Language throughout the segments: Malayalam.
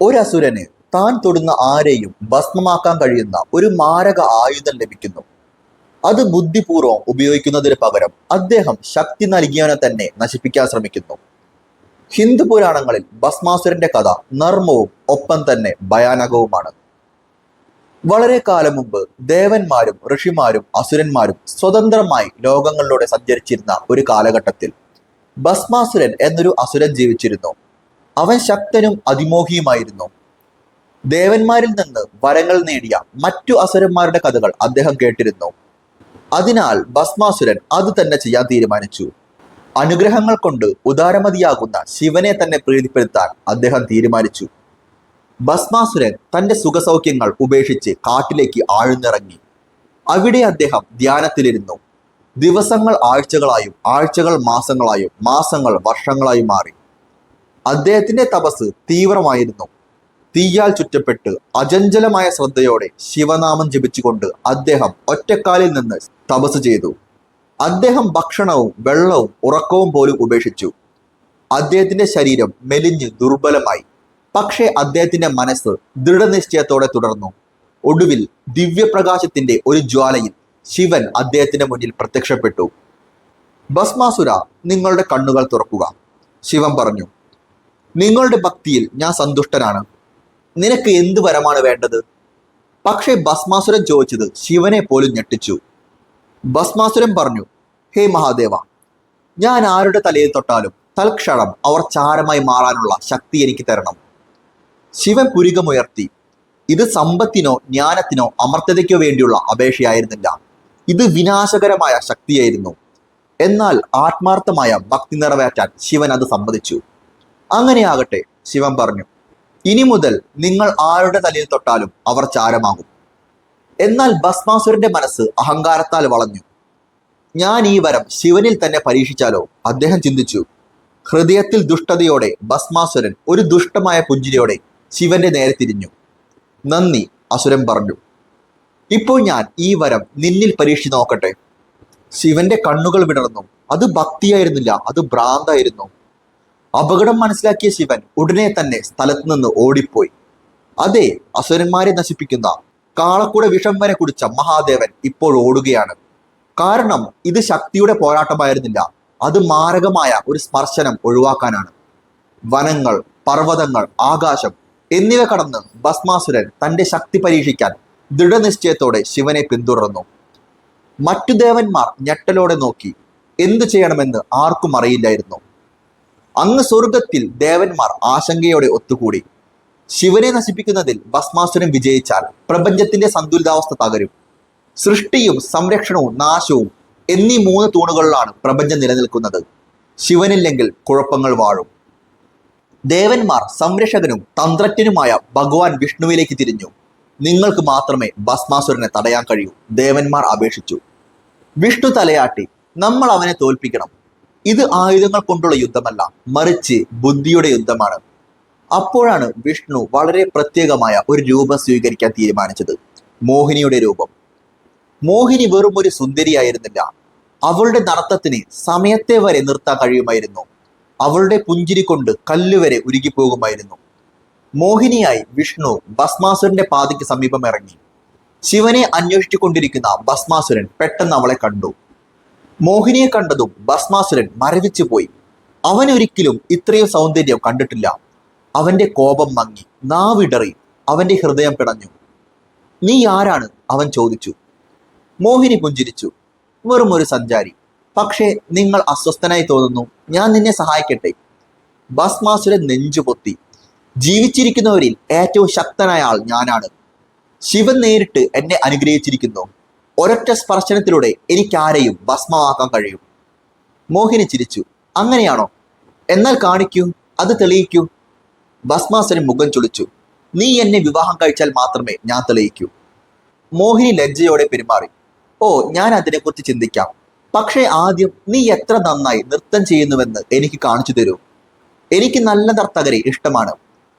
ഒരസുരന് താൻ തൊടുന്ന ആരെയും ഭസ്മമാക്കാൻ കഴിയുന്ന ഒരു മാരക ആയുധം ലഭിക്കുന്നു. അത് ബുദ്ധിപൂർവം ഉപയോഗിക്കുന്നതിന് പകരം അദ്ദേഹം ശക്തി നൽകിയവനെ തന്നെ നശിപ്പിക്കാൻ ശ്രമിക്കുന്നു. ഹിന്ദു പുരാണങ്ങളിൽ ഭസ്മാസുരന്റെ കഥ നർമ്മവും ഒപ്പം തന്നെ ഭയാനകവുമാണ്. വളരെ കാലം മുമ്പ് ദേവന്മാരും ഋഷിമാരും അസുരന്മാരും സ്വതന്ത്രമായി ലോകങ്ങളിലൂടെ സഞ്ചരിച്ചിരുന്ന ഒരു കാലഘട്ടത്തിൽ ഭസ്മാസുരൻ എന്നൊരു അസുരൻ ജീവിച്ചിരുന്നു. അവൻ ശക്തനും അതിമോഹിയുമായിരുന്നു. ദേവന്മാരിൽ നിന്ന് വരങ്ങൾ നേടിയ മറ്റു അസുരന്മാരുടെ കഥകൾ അദ്ദേഹം കേട്ടിരുന്നു. അതിനാൽ ഭസ്മാസുരൻ അത് തന്നെ ചെയ്യാൻ തീരുമാനിച്ചു. അനുഗ്രഹങ്ങൾ കൊണ്ട് ഉദാരമതിയാകുന്ന ശിവനെ തന്നെ പ്രീതിപ്പെടുത്താൻ അദ്ദേഹം തീരുമാനിച്ചു. ഭസ്മാസുരൻ തന്റെ സുഖസൗഖ്യങ്ങൾ ഉപേക്ഷിച്ച് കാട്ടിലേക്ക് ആഴ്ന്നിറങ്ങി. അവിടെ അദ്ദേഹം ധ്യാനത്തിലിരുന്നു. ദിവസങ്ങൾ ആഴ്ചകളായും ആഴ്ചകൾ മാസങ്ങളായും മാസങ്ങൾ വർഷങ്ങളായും മാറി. അദ്ദേഹത്തിന്റെ തപസ് തീവ്രമായിരുന്നു. തീയാൽ ചുറ്റപ്പെട്ട് അജഞ്ചലമായ ശ്രദ്ധയോടെ ശിവനാമം ജപിച്ചുകൊണ്ട് അദ്ദേഹം ഒറ്റക്കാലിൽ നിന്ന് തപസ് ചെയ്തു. അദ്ദേഹം ഭക്ഷണവും വെള്ളവും ഉറക്കവും പോലും ഉപേക്ഷിച്ചു. അദ്ദേഹത്തിന്റെ ശരീരം മെലിഞ്ഞ് ദുർബലമായി. പക്ഷേ അദ്ദേഹത്തിന്റെ മനസ്സ് ദൃഢനിശ്ചയത്തോടെ തുടർന്നു. ഒടുവിൽ ദിവ്യപ്രകാശത്തിന്റെ ഒരു ജ്വാലയിൽ ശിവൻ അദ്ദേഹത്തിന്റെ മുന്നിൽ പ്രത്യക്ഷപ്പെട്ടു. ഭസ്മാസുര നിങ്ങളുടെ കണ്ണുകൾ തുറക്കുക. ശിവൻ പറഞ്ഞു നിങ്ങളുടെ ഭക്തിയിൽ ഞാൻ സന്തുഷ്ടനാണ്. നിനക്ക് എന്ത് വരമാണ് വേണ്ടത്? പക്ഷേ ഭസ്മാസുരൻ ചോദിച്ചത് ശിവനെ പോലും ഞെട്ടിച്ചു. ഭസ്മാസുരൻ പറഞ്ഞു ഹേ മഹാദേവ ഞാൻ ആരുടെ തലയിൽ തൊട്ടാലും തൽക്ഷണം അവർ ചാരമായി മാറാനുള്ള ശക്തി എനിക്ക് തരണം. ശിവൻ പുരികമുയർത്തി ഇത് സമ്പത്തിനോ ജ്ഞാനത്തിനോ അമർത്തതയ്ക്കോ വേണ്ടിയുള്ള അപേക്ഷയായിരുന്നില്ല. ഇത് വിനാശകരമായ ശക്തിയായിരുന്നു. എന്നാൽ ആത്മാർത്ഥമായ ഭക്തി നിറവേറ്റാൻ ശിവൻ അത് സമ്മതിച്ചു. അങ്ങനെയാകട്ടെ ശിവൻ പറഞ്ഞു. ഇനി മുതൽ നിങ്ങൾ ആരുടെ തലയിൽ തൊട്ടാലും അവർ ചാരമാകും. എന്നാൽ ഭസ്മാസുരന്റെ മനസ്സ് അഹങ്കാരത്താൽ വളഞ്ഞു. ഞാൻ ഈ വരം ശിവനിൽ തന്നെ പരീക്ഷിച്ചാലോ? അദ്ദേഹം ചിന്തിച്ചു. ഹൃദയത്തിൽ ദുഷ്ടതയോടെ ഭസ്മാസുരൻ ഒരു ദുഷ്ടമായ പുഞ്ചിരിയോടെ ശിവന്റെ നേരെ തിരിഞ്ഞു. നന്ദി അസുരൻ പറഞ്ഞു. ഇപ്പോൾ ഞാൻ ഈ വരം നിന്നിൽ പരീക്ഷിച്ച് നോക്കട്ടെ. ശിവന്റെ കണ്ണുകൾ വിടർന്നു. അത് ഭക്തിയായിരുന്നില്ല അത് ഭ്രാന്തായിരുന്നു. അപകടം മനസ്സിലാക്കിയ ശിവൻ ഉടനെ തന്നെ സ്ഥലത്ത് നിന്ന് ഓടിപ്പോയി. അതെ അസുരന്മാരെ നശിപ്പിക്കുന്ന കാളക്കൂടെ വിഷം വരെ കുടിച്ച മഹാദേവൻ ഇപ്പോൾ ഓടുകയാണ്. കാരണം ഇത് ശക്തിയുടെ പോരാട്ടമായിരുന്നില്ല. അത് മാരകമായ ഒരു സ്പർശനം ഒഴിവാക്കാനാണ്. വനങ്ങൾ പർവതങ്ങൾ ആകാശം എന്നിവ കടന്ന് ഭസ്മാസുരൻ തന്റെ ശക്തി പരീക്ഷിക്കാൻ ദൃഢനിശ്ചയത്തോടെ ശിവനെ പിന്തുടർന്നു. മറ്റു ദേവന്മാർ ഞെട്ടലോടെ നോക്കി എന്തു ചെയ്യണമെന്ന് ആർക്കും അറിയില്ലായിരുന്നു. അങ്ങ് സ്വർഗത്തിൽ ദേവന്മാർ ആശങ്കയോടെ ഒത്തുകൂടി. ശിവനെ നശിപ്പിക്കുന്നതിൽ ഭസ്മാസുരൻ വിജയിച്ചാൽ പ്രപഞ്ചത്തിന്റെ സന്തുലിതാവസ്ഥ തകരും. സൃഷ്ടിയും സംരക്ഷണവും നാശവും എന്നീ മൂന്ന് തൂണുകളിലാണ് പ്രപഞ്ചം നിലനിൽക്കുന്നത്. ശിവനില്ലെങ്കിൽ കുഴപ്പങ്ങൾ വാഴും. ദേവന്മാർ സംരക്ഷകനും തന്ത്രജ്ഞനുമായ ഭഗവാൻ വിഷ്ണുവിലേക്ക് തിരിഞ്ഞു. നിങ്ങൾക്ക് മാത്രമേ ഭസ്മാസുരനെ തടയാൻ കഴിയൂ. ദേവന്മാർ അപേക്ഷിച്ചു. വിഷ്ണു തലയാട്ടി നമ്മൾ അവനെ തോൽപ്പിക്കണം. ഇത് ആയുധങ്ങൾ കൊണ്ടുള്ള യുദ്ധമല്ല മറിച്ച് ബുദ്ധിയുടെ യുദ്ധമാണ്. അപ്പോഴാണ് വിഷ്ണു വളരെ പ്രത്യേകമായ ഒരു രൂപം സ്വീകരിക്കാൻ തീരുമാനിച്ചത്. മോഹിനിയുടെ രൂപം. മോഹിനി വെറും ഒരു സുന്ദരിയായിരുന്നില്ല. അവളുടെ നടത്തത്തിന് സമയത്തെ വരെ നിർത്താൻ കഴിയുമായിരുന്നു. അവളുടെ പുഞ്ചിരി കൊണ്ട് കല്ലുവരെ ഉരുകിപ്പോകുമായിരുന്നു. മോഹിനിയായി വിഷ്ണു ഭസ്മാസുരന്റെ പാതയ്ക്ക് സമീപം ഇറങ്ങി. ശിവനെ അന്വേഷിച്ചു കൊണ്ടിരിക്കുന്ന ഭസ്മാസുരൻ പെട്ടെന്ന് അവളെ കണ്ടു. മോഹിനിയെ കണ്ടതും ഭസ്മാസുരൻ മരവിച്ചു പോയി. അവനൊരിക്കലും ഇത്രയും സൗന്ദര്യം കണ്ടിട്ടില്ല. അവന്റെ കോപം മങ്ങി നാവിടറി അവന്റെ ഹൃദയം പിടഞ്ഞു. നീ ആരാണ്? അവൻ ചോദിച്ചു. മോഹിനി പുഞ്ചിരിച്ചു. വെറും ഒരു സഞ്ചാരി. പക്ഷേ നിങ്ങൾ അസ്വസ്ഥനായി തോന്നുന്നു. ഞാൻ നിന്നെ സഹായിക്കട്ടെ. ഭസ്മാസുരൻ നെഞ്ചു പൊത്തി. ജീവിച്ചിരിക്കുന്നവരിൽ ഏറ്റവും ശക്തനായ ആൾ ഞാനാണ്. ശിവൻ നേരിട്ട് എന്നെ അനുഗ്രഹിച്ചിരിക്കുന്നു. ഒരൊറ്റ സ്പർശനത്തിലൂടെ എനിക്കാരെയും ഭസ്മമാക്കാൻ കഴിയും. മോഹിനി ചിരിച്ചു. അങ്ങനെയാണോ? എന്നാൽ കാണിക്കൂ അത് തെളിയിക്കൂ. ഭസ്മാസുരൻ മുഖം ചുളിച്ചു. നീ എന്നെ വിവാഹം കഴിച്ചാൽ മാത്രമേ ഞാൻ തെളിയിക്കൂ. മോഹിനി ലജ്ജയോടെ പെരുമാറി. ഓ ഞാൻ അതിനെക്കുറിച്ച് ചിന്തിക്കാം. പക്ഷേ ആദ്യം നീ എത്ര നന്നായി നൃത്തം ചെയ്യുന്നുവെന്ന് എനിക്ക് കാണിച്ചു തരൂ. എനിക്ക് നല്ല നർത്തകരെ ഇഷ്ടമാണ്.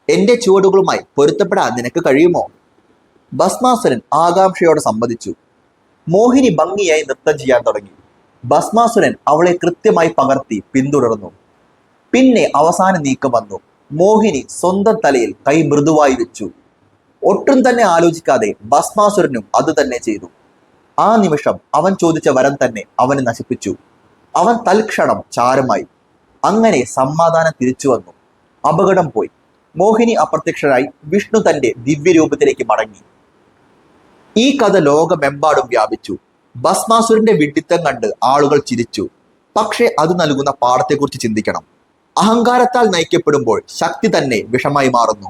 എന്റെ ചുവടുകളുമായി പൊരുത്തപ്പെടാൻ നിനക്ക് കഴിയുമോ? ഭസ്മാസുരൻ ആകാംക്ഷയോടെ സമ്മതിച്ചു. മോഹിനി ഭംഗിയായി നൃത്തം ചെയ്യാൻ തുടങ്ങി. ഭസ്മാസുരൻ അവളെ കൃത്യമായി പകർത്തി പിന്തുടർന്നു. പിന്നെ അവസാന നീക്കം വന്നു. മോഹിനി സ്വന്തം തലയിൽ കൈ മൃദുവായി വെച്ചു. ഒട്ടും തന്നെ ആലോചിക്കാതെ ഭസ്മാസുരനും അത് തന്നെ ചെയ്തു. ആ നിമിഷം അവൻ ചോദിച്ച വരം തന്നെ അവനെ നശിപ്പിച്ചു. അവൻ തൽക്ഷണം ചാരമായി. അങ്ങനെ സമാധാനം തിരിച്ചു വന്നു. അപകടം പോയി. മോഹിനി അപ്രത്യക്ഷരായി വിഷ്ണു തന്റെ ദിവ്യരൂപത്തിലേക്ക് മടങ്ങി. ഈ കഥ ലോകമെമ്പാടും വ്യാപിച്ചു. ഭസ്മാസുരന്റെ വിഡിത്തം കണ്ട് ആളുകൾ ചിരിച്ചു. പക്ഷേ അത് നൽകുന്ന പാഠത്തെക്കുറിച്ച് ചിന്തിക്കണം. അഹങ്കാരത്താൽ നയിക്കപ്പെടുമ്പോൾ ശക്തി തന്നെ വിഷമായി മാറുന്നു.